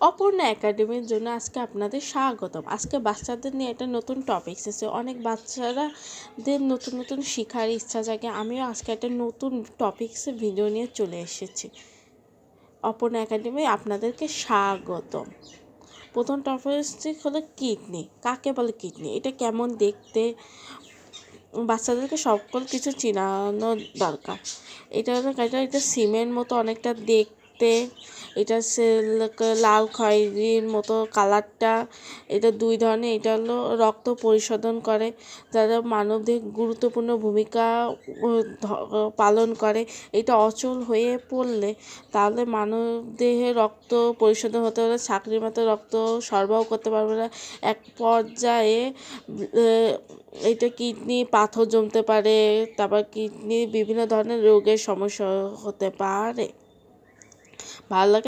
অপর্ণা একাডেমির জন্য আজকে আপনাদের স্বাগতম। আজকে বাচ্চাদের নিয়ে একটা নতুন টপিক এসেছে অনেক বাচ্চারা দের নতুন নতুন শেখার ইচ্ছা জাগে। আমিও আজকে একটা নতুন টপিক্সে ভিডিও নিয়ে চলে এসেছি। অপর্ণা একাডেমি আপনাদেরকে স্বাগতম। প্রথম টপিক হলো কিডনি। কাকে বলে কিডনি? এটা কেমন দেখতে? বাচ্চাদেরকে সকল কিছু চিনানো দরকার। এটা এটা এটা সিমেন্ট মতো অনেকটা দেখতে এটা লাল খয়েরির মতো কালারটা, এটা দুই ধরনের। এটা হলো রক্ত পরিশোধন করে, যারা মানবদেহ গুরুত্বপূর্ণ ভূমিকা পালন করে। এটা অচল হয়ে পড়লে তাহলে মানবদেহে রক্ত পরিশোধন হতে হলে চাকরির মতো রক্ত সরবরাহ করতে পারবে না। এক পর্যায়ে এটা কিডনি, পাথর জমতে পারে, তারপর কিডনি বিভিন্ন ধরনের রোগের সমস্যা হতে পারে। ভালো লাগে